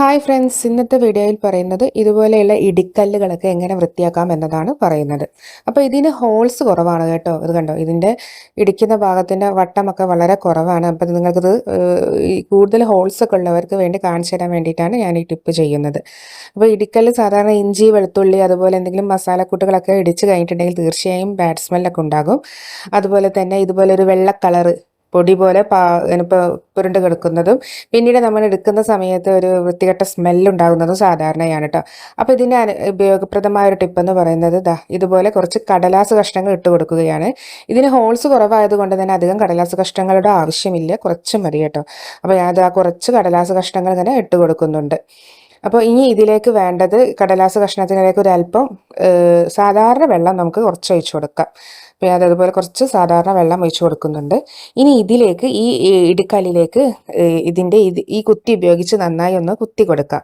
Hi friends ഇന്നത്തെ വീഡിയോയിൽ പറയുന്നത് ഇതുപോലെയുള്ള ഇടിക്കല്ലുകളൊക്കെ എങ്ങനെ വൃത്തിയാക്കാം എന്നതാണ് പറയുന്നത്. അപ്പോൾ ഇതിന് ഹോൾസ് കുറവാണ് കേട്ടോ. ഇത് കണ്ടോ? ഇതിന്റെ ഇടിക്കുന്ന ഭാഗത്തിന്റെ വട്ടമൊക്കെ വളരെ കുറവാണ്. അപ്പോൾ നിങ്ങൾക്കിത് കൂടുതൽ ഹോൾസ് ഒക്കെ ഉള്ളവർക്ക് വേണ്ടി കാണിച്ചു തരാൻ വേണ്ടിയിട്ടാണ് ഞാൻ ഈ ടിപ്പ് ചെയ്യുന്നത്. അപ്പോൾ ഇടിക്കല്ല് സാധാരണ ഇഞ്ചി വെളുത്തുള്ളി അതുപോലെ എന്തെങ്കിലും മസാലക്കൂട്ടുകളൊക്കെ ഇടിച്ച് കഴിഞ്ഞിട്ടുണ്ടെങ്കിൽ തീർച്ചയായും ബാഡ് സ്മെല്ലൊക്കെ ഉണ്ടാകും. അതുപോലെ തന്നെ ഇതുപോലെ ഒരു വെള്ള പൊടി പോലെ പുരണ്ട് കിടക്കുന്നതും പിന്നീട് നമ്മൾ എടുക്കുന്ന സമയത്ത് ഒരു വൃത്തികെട്ട സ്മെല്ലുണ്ടാകുന്നതും സാധാരണയാണ് കേട്ടോ അപ്പോൾ ഇതിന്റെ ഉപയോഗപ്രദമായ ഒരു ടിപ്പെന്ന് പറയുന്നത് ദാ ഇതുപോലെ കുറച്ച് കടലാസ് കഷ്ണങ്ങൾ ഇട്ട് കൊടുക്കുകയാണ്. ഇതിന് ഹോൾസ് കുറവായതുകൊണ്ട് തന്നെ അധികം കടലാസ് കഷ്ണങ്ങളുടെ ആവശ്യമില്ല കുറച്ച് മതി കേട്ടോ. അപ്പോൾ ഞാനത് ആ കുറച്ച് കടലാസ് കഷ്ണങ്ങൾ ഇങ്ങനെ ഇട്ട് കൊടുക്കുന്നുണ്ട്. അപ്പോൾ ഇനി ഇതിലേക്ക് വേണ്ടത് കടലാസ് കഷ്ണത്തിലേക്ക് ഒരല്പം സാധാരണ വെള്ളം നമുക്ക് കുറച്ച് ഒഴിച്ചു കൊടുക്കാം. പിന്നെ അതേപോലെ കുറച്ച് സാധാരണ വെള്ളം ഒഴിച്ചു കൊടുക്കുന്നുണ്ട്. ഇനി ഇതിലേക്ക് ഈ ഇടുക്കലിലേക്ക് ഇതിന്റെ ഇത് ഈ കുത്തി ഉപയോഗിച്ച് നന്നായി ഒന്ന് കുത്തി കൊടുക്കാം.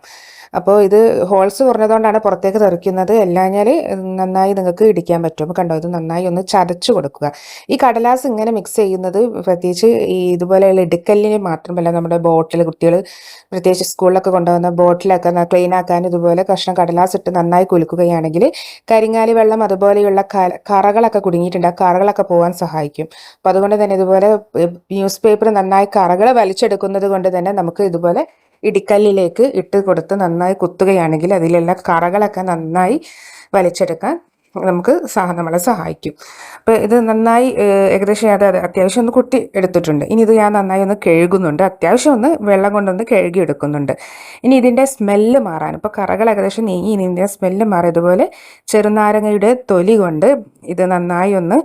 അപ്പോൾ ഇത് ഹോൾസ് കുറഞ്ഞതുകൊണ്ടാണ് പുറത്തേക്ക് തെറിക്കുന്നത്. അല്ലാഞ്ഞാൽ നന്നായി നിങ്ങൾക്ക് ഇടിക്കാൻ പറ്റും. കണ്ടോ? ഇത് നന്നായി ഒന്ന് ചതച്ചു കൊടുക്കുക. ഈ കടലാസ് ഇങ്ങനെ മിക്സ് ചെയ്യുന്നത് പ്രത്യേകിച്ച് ഈ ഇതുപോലെയുള്ള ഇടുക്കല്ലിന് മാത്രമല്ല നമ്മുടെ ബോട്ടിൽ കുട്ടികൾ പ്രത്യേകിച്ച് സ്കൂളിലൊക്കെ കൊണ്ടുവന്ന ബോട്ടിലൊക്കെ ക്ലീൻ ആക്കാൻ ഇതുപോലെ കഷ്ണം കടലാസ് ഇട്ട് നന്നായി കുലുക്കുകയാണെങ്കിൽ കരിങ്ങാലി വെള്ളം അതുപോലെയുള്ള കറകളൊക്കെ കുടുങ്ങിയിട്ടുണ്ട്. ആ കറകളൊക്കെ പോകാൻ സഹായിക്കും. അപ്പോൾ അതുകൊണ്ട് തന്നെ ഇതുപോലെ ന്യൂസ് പേപ്പർ നന്നായി കറകൾ വലിച്ചെടുക്കുന്നത് കൊണ്ട് തന്നെ നമുക്ക് ഇതുപോലെ ഇടിക്കല്ലിലേക്ക് ഇട്ട് കൊടുത്ത് നന്നായി കുത്തുകയാണെങ്കിൽ അതിലുള്ള കറകളൊക്കെ നന്നായി വലിച്ചെടുക്കാൻ നമുക്ക് സഹ നമ്മളെ സഹായിക്കും. അപ്പോൾ ഇത് നന്നായി ഏകദേശം അത് അത്യാവശ്യം ഒന്ന് കുട്ടി എടുത്തിട്ടുണ്ട്. ഇനി ഇത് ഞാൻ നന്നായി ഒന്ന് കഴുകുന്നുണ്ട്. അത്യാവശ്യം ഒന്ന് വെള്ളം കൊണ്ടൊന്ന് കഴുകി എടുക്കുന്നുണ്ട്. ഇനി ഇതിന്റെ സ്മെല്ല് മാറാൻ ഇപ്പോൾ കറകൾ ഏകദേശം നീങ്ങി ഇതിന്റെ സ്മെല്ല് മാറി ഇതുപോലെ ചെറുനാരങ്ങയുടെ തൊലി കൊണ്ട് ഇത് നന്നായി ഒന്ന്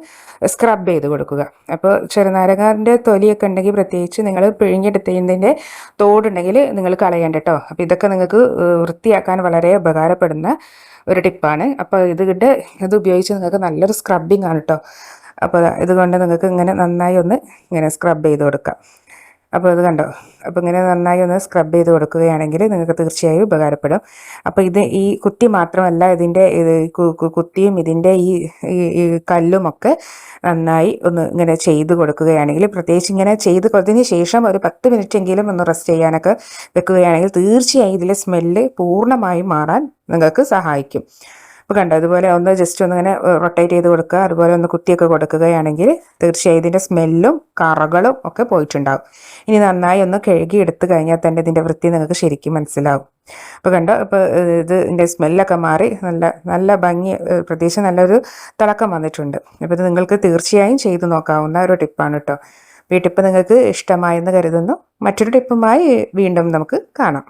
സ്ക്രബ് ചെയ്ത് കൊടുക്കുക. അപ്പോൾ ചെറുനാരകാറിന്റെ തൊലിയൊക്കെ ഉണ്ടെങ്കിൽ പ്രത്യേകിച്ച് നിങ്ങൾ പിഴിഞ്ഞെടുത്തതിന്റെ തോടുണ്ടെങ്കിൽ നിങ്ങൾ കളയണ്ട കേട്ടോ അപ്പോൾ ഇതൊക്കെ നിങ്ങൾക്ക് വൃത്തിയാക്കാൻ വളരെ ഉപകാരപ്പെടുന്ന ഒരു ടിപ്പാണ് അപ്പോൾ ഇത് കിട്ട് ഇത് ഉപയോഗിച്ച് നിങ്ങൾക്ക് നല്ലൊരു സ്ക്രബിങ് ആണ് കേട്ടോ അപ്പോൾ ഇതുകൊണ്ട് നിങ്ങൾക്ക് ഇങ്ങനെ നന്നായി ഒന്ന് ഇങ്ങനെ സ്ക്രബ് ചെയ്ത് കൊടുക്കാം. അപ്പോൾ ഇത് കണ്ടോ? അപ്പോൾ ഇങ്ങനെ നന്നായി ഒന്ന് സ്ക്രബ് ചെയ്ത് കൊടുക്കുകയാണെങ്കിൽ നിങ്ങൾക്ക് തീർച്ചയായും ഉപകാരപ്പെടും. അപ്പോൾ ഇത് ഈ കുത്തി മാത്രമല്ല ഇതിന്റെ ഇത് കുത്തിയും ഇതിന്റെ ഈ കല്ലുമൊക്കെ നന്നായി ഒന്ന് ഇങ്ങനെ ചെയ്ത് കൊടുക്കുകയാണെങ്കിൽ പ്രത്യേകിച്ച് ഇങ്ങനെ ചെയ്ത് കൊടുത്തതിന് ശേഷം ഒരു പത്ത് മിനിറ്റ് എങ്കിലും ഒന്ന് റെസ്റ്റ് ചെയ്യാനൊക്കെ വെക്കുകയാണെങ്കിൽ തീർച്ചയായും ഇതിലെ സ്മെല്ല് പൂർണമായും മാറാൻ നിങ്ങൾക്ക് സഹായിക്കും. അപ്പോൾ കണ്ടോ അതുപോലെ ഒന്ന് ജസ്റ്റ് ഒന്ന് ഇങ്ങനെ റൊട്ടേറ്റ് ചെയ്ത് കൊടുക്കുക. അതുപോലെ ഒന്ന് കുത്തിയൊക്കെ കൊടുക്കുകയാണെങ്കിൽ തീർച്ചയായും ഇതിന്റെ സ്മെല്ലും കറകളും ഒക്കെ പോയിട്ടുണ്ടാവും. ഇനി നന്നായി ഒന്ന് കഴുകി എടുത്തു കഴിഞ്ഞാൽ തന്നെ ഇതിന്റെ വൃത്തി നിങ്ങൾക്ക് ശരിക്കും മനസ്സിലാവും. അപ്പോൾ കണ്ടോ ഇപ്പോൾ ഇത് ഇതിന്റെ സ്മെല്ലൊക്കെ മാറി നല്ല നല്ല ഭംഗി പ്രത്യേകിച്ച് നല്ലൊരു തിളക്കം വന്നിട്ടുണ്ട്. അപ്പോൾ ഇത് നിങ്ങൾക്ക് തീർച്ചയായും ചെയ്തു നോക്കാവുന്ന ഒരു ടിപ്പാണ് കേട്ടോ ഈ ടിപ്പ് നിങ്ങൾക്ക് ഇഷ്ടമായെന്ന് കരുതുന്നു. മറ്റൊരു ടിപ്പുമായി വീണ്ടും നമുക്ക് കാണാം.